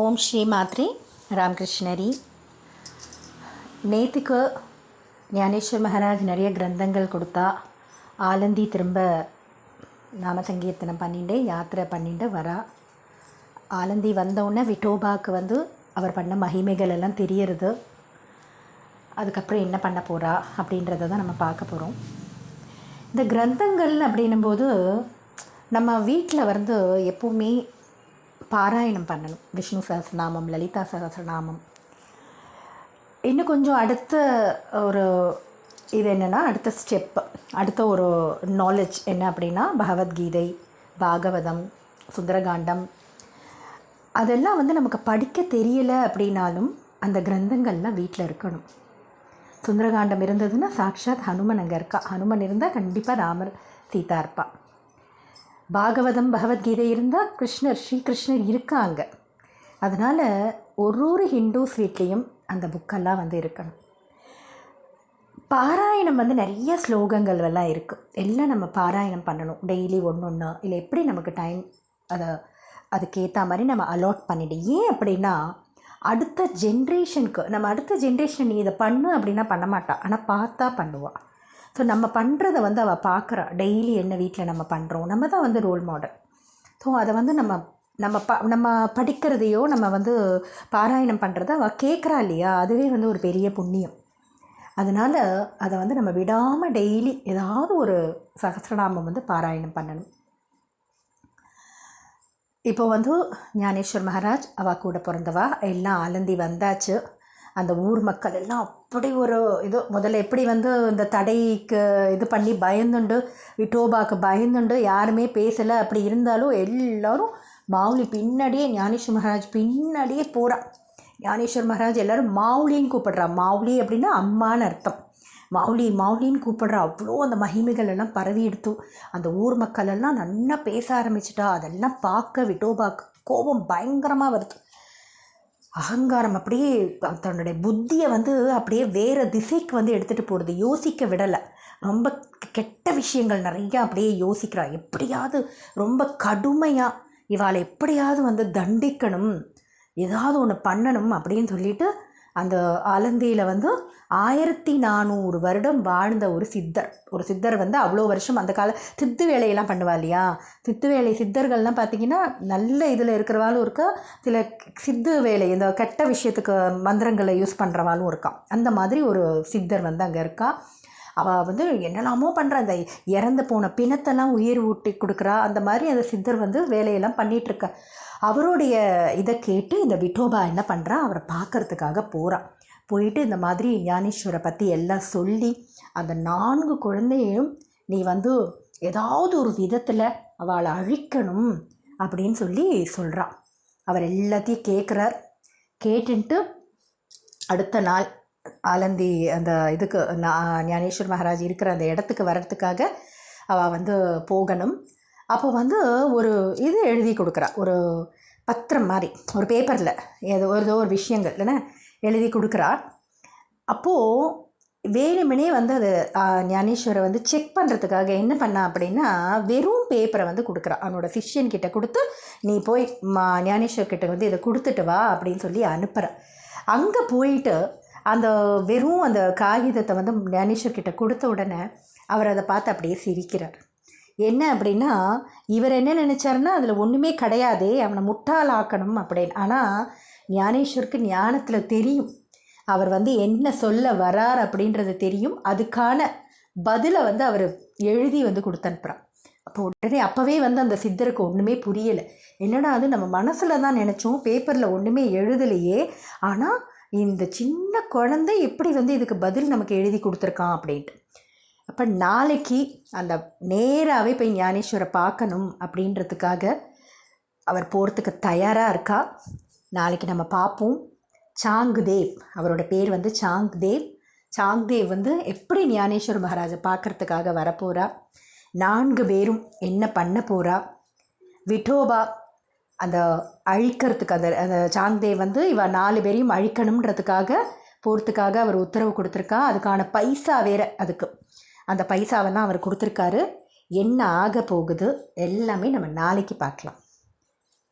ஓம் ஸ்ரீ மாத்ரி ராமகிருஷ்ணரி. நேற்றுக்கு ஞானேஸ்வர் மகாராஜ் நிறைய கிரந்தங்கள் கொடுத்தா ஆலந்தி திரும்ப நாம சங்கீர்த்தனம் பண்ணிட்டு யாத்திரை பண்ணிட்டு வரா. ஆலந்தி வந்தவுடனே விட்டோபாவுக்கு வந்து அவர் பண்ண மகிமைகள் எல்லாம் தெரியறது. அதுக்கப்புறம் என்ன பண்ண போகிறா அப்படின்றத தான் நம்ம பார்க்க போகிறோம் இந்த கிரந்தங்கள் அப்படின்னும்போது நம்ம வீட்டில் வந்து எப்போவுமே பாராயணம் பண்ணணும். விஷ்ணு சஹஸ்ரநாமம் லலிதா சஹஸ்ரநாமம் இன்னும் கொஞ்சம் அடுத்த ஒரு இது என்னென்னா அடுத்த ஸ்டெப் அடுத்த ஒரு நாலேஜ் என்ன அப்படின்னா பகவத்கீதை பாகவதம் சுந்தரகாண்டம். அதெல்லாம் வந்து நமக்கு படிக்க தெரியலை அப்படின்னாலும் அந்த கிரந்தங்கள்லாம் வீட்டில் இருக்கணும். சுந்தரகாண்டம் இருந்ததுன்னா சாக்ஷாத் ஹனுமன் அங்கே இருக்கா. ஹனுமன் இருந்தால் கண்டிப்பாக ராமர் சீதா இருப்பாள் பாகவதம் பகவத்கீதை இருந்தால் கிருஷ்ணர் ஸ்ரீகிருஷ்ணர் இருக்காங்க. அதனால் ஒரு ஒரு ஹிந்துஸ் வீட்லேயும் அந்த புக்கெல்லாம் வந்து இருக்கணும். பாராயணம் வந்து நிறைய ஸ்லோகங்கள் எல்லாம் இருக்குது எல்லாம் நம்ம பாராயணம் பண்ணணும். டெய்லி ஒன்று ஒன்று இல்லை எப்படி நமக்கு டைம் அதை அதுக்கேற்ற மாதிரி நம்ம அலாட் பண்ணிவிடு ஏன் அப்படின்னா அடுத்த ஜென்ரேஷனுக்கு நம்ம அடுத்த ஜென்ரேஷன் நீ இதை பண்ணு அப்படின்னா பண்ண மாட்டா. ஆனால் பார்த்தா பண்ணுவாள் ஸோ நம்ம பண்ணுறத வந்து அவள் பார்க்குறா டெய்லி என்ன வீட்டில் நம்ம பண்ணுறோம் நம்ம தான் வந்து ரோல் மாடல் ஸோ அதை வந்து நம்ம நம்ம ப நம்ம படிக்கிறதையோ நம்ம வந்து பாராயணம் பண்ணுறத அவள் கேட்குறா இல்லையா? அதுவே வந்து ஒரு பெரிய புண்ணியம். அதனால் அதை வந்து நம்ம விடாமல் டெய்லி ஏதாவது ஒரு சகசிரநாமம் வந்து பாராயணம் பண்ணணும். இப்போ வந்து ஞானேஸ்வர் மகாராஜ் அவள் கூட பிறந்தவா? எல்லாம் அலந்தி வந்தாச்சு. அந்த ஊர் மக்கள் எல்லாம் அப்படி ஒரு இது முதல்ல எப்படி வந்து இந்த தடைக்கு இது பண்ணி பயந்துண்டு விட்டோபாக்கு பயந்துண்டு யாருமே பேசலை அப்படி இருந்தாலும் எல்லாரும் மாவுலி பின்னாடியே ஞானேஸ்வர் மகாராஜ் பின்னாடியே போகிறா ஞானேஸ்வர் மகாராஜ் எல்லாரும் மாவுலின்னு கூப்பிட்றா. மாவுலி அப்படின்னா அம்மான்னு அர்த்தம். மௌலி மௌலின்னு கூப்பிட்ற. அவ்வளோ அந்த மகிமைகள் எல்லாம் பரவி எடுத்து அந்த ஊர் மக்கள் எல்லாம் நல்லா பேச ஆரம்பிச்சிட்டா. அதெல்லாம் பார்க்க விட்டோபாக்கு கோபம் பயங்கரமாக வருது. அகங்காரம் அப்படியே தன்னுடைய புத்தியை வந்து அப்படியே வேறு திசைக்கு வந்து எடுத்துகிட்டு போகிறது யோசிக்க விடலை. ரொம்ப கெட்ட விஷயங்கள் நிறையா அப்படியே யோசிக்கிறா. எப்படியாவது ரொம்ப கடுமையாக இவாளை எப்படியாவது வந்து தண்டிக்கணும் ஏதாவது ஒன்று பண்ணணும் அப்படின்னு சொல்லிட்டு அந்த அலந்தியில் வந்து ஆயிரத்தி நானூறு வருடம் வாழ்ந்த ஒரு சித்தர். ஒரு சித்தர் வந்து அவ்வளோ வருஷம் அந்த கால சித்து வேலையெல்லாம் பண்ணுவா இல்லையா? சித்து வேலை சித்தர்கள்லாம் பார்த்திங்கன்னா நல்ல இதில் இருக்கிறவாலும் இருக்கா சில சித்து வேலை இந்த கெட்ட விஷயத்துக்கு மந்திரங்களை யூஸ் பண்ணுறவாலும் இருக்கா. அந்த மாதிரி ஒரு சித்தர் வந்து அங்கே இருக்கா. அவள் வந்து என்னெல்லாமோ பண்ணுறா அந்த இறந்து போன பிணத்தெல்லாம் உயிர் ஊட்டி கொடுக்குறா. அந்த மாதிரி அந்த சித்தர் வந்து வேலையெல்லாம் பண்ணிகிட்ருக்கா அவருடைய இதை கேட்டு இந்த விட்டோபா என்ன பண்ணுறா அவரை பார்க்கறதுக்காக போகிறா போயிட்டு இந்த மாதிரி ஞானேஸ்வரை பற்றி எல்லாம் சொல்லி அந்த நான்கு குழந்தையும் நீ வந்து ஏதாவது ஒரு விதத்தில் அவளை அழிக்கணும் அப்படின்னு சொல்லி சொல்கிறான் அவர் எல்லாத்தையும் கேட்குறார் கேட்டுன்ட்டு அடுத்த நாள் ஆலந்தி அந்த இதுக்கு ஞானேஸ்வர் மகாராஜ் இருக்கிற அந்த இடத்துக்கு வர்றதுக்காக அவள் வந்து போகணும். அப்போ வந்து ஒரு இது எழுதி கொடுக்குறா. ஒரு பத்திரம் மாதிரி ஒரு பேப்பரில் ஏதோ ஏதோ ஒரு விஷயங்கள் இல்லைன்னா எழுதி கொடுக்குறா. அப்போது வேணுமனே வந்து அது ஞானேஸ்வரை வந்து செக் பண்ணுறதுக்காக என்ன பண்ணா அப்படின்னா வெறும் பேப்பரை வந்து கொடுக்குறா. அவனோட சிஷ்யன் கிட்ட கொடுத்து நீ போய் மா ஞானேஸ்வர் கிட்ட வந்து இதை கொடுத்துட்டு வா அப்படின்னு சொல்லி அனுப்புகிற அங்கே போயிட்டு அந்த வெறும் அந்த காகிதத்தை வந்து ஞானேஸ்வர் கிட்ட கொடுத்த உடனே அவர் அதை பார்த்து அப்படியே சிரிக்கிறார். என்ன அப்படின்னா இவர் என்ன நினச்சாருன்னா அதில் ஒன்றுமே கிடையாதே அவனை முட்டாளாக்கணும் அப்படின்னு. ஆனால் ஞானேஸ்வருக்கு ஞானத்தில் தெரியும். அவர் வந்து என்ன சொல்ல வரார் அப்படின்றது தெரியும். அதுக்கான பதிலை வந்து அவர் எழுதி வந்து கொடுத்தனுப்புகிறான் அப்போ உடனே அப்போவே வந்து அந்த சித்தருக்கு ஒன்றுமே புரியலை. என்னடா அது நம்ம மனசில் தான் நினச்சோம் பேப்பரில் ஒன்றுமே எழுதலையே ஆனால் இந்த சின்ன குழந்தை எப்படி வந்து இதுக்கு பதில் நமக்கு எழுதி கொடுத்துருக்கான் அப்படின்ட்டு. அப்போ நாளைக்கு அந்த நேராகவே போய் ஞானேஸ்வரை பார்க்கணும் அப்படின்றதுக்காக அவர் போகிறதுக்கு தயாராக இருக்கா? நாளைக்கு நம்ம பார்ப்போம். சாங்குதேவ் அவரோட பேர் வந்து சாங் தேவ் சாங் தேவ் வந்து எப்படி ஞானேஸ்வர் மகாராஜை பார்க்குறதுக்காக வரப்போகிறா நான்கு பேரும் என்ன பண்ண போகிறா விட்டோபா அந்த அழிக்கிறதுக்கு அந்த அந்த சாங்தேவ் வந்து இவ நாலு பேரையும் அழிக்கணுன்றதுக்காக போகிறதுக்காக அவர் உத்தரவு கொடுத்துருக்கா. அதுக்கான பைசா வேற அதுக்கு. அந்த பைசாவெல்லாம் அவர் கொடுத்துருக்காரு. என்ன ஆக போகுது எல்லாமே நம்ம நாளைக்கு பார்க்கலாம்.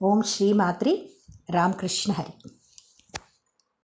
ஓம் ஸ்ரீ மாத்ரி ராம்கிருஷ்ண ஹரி.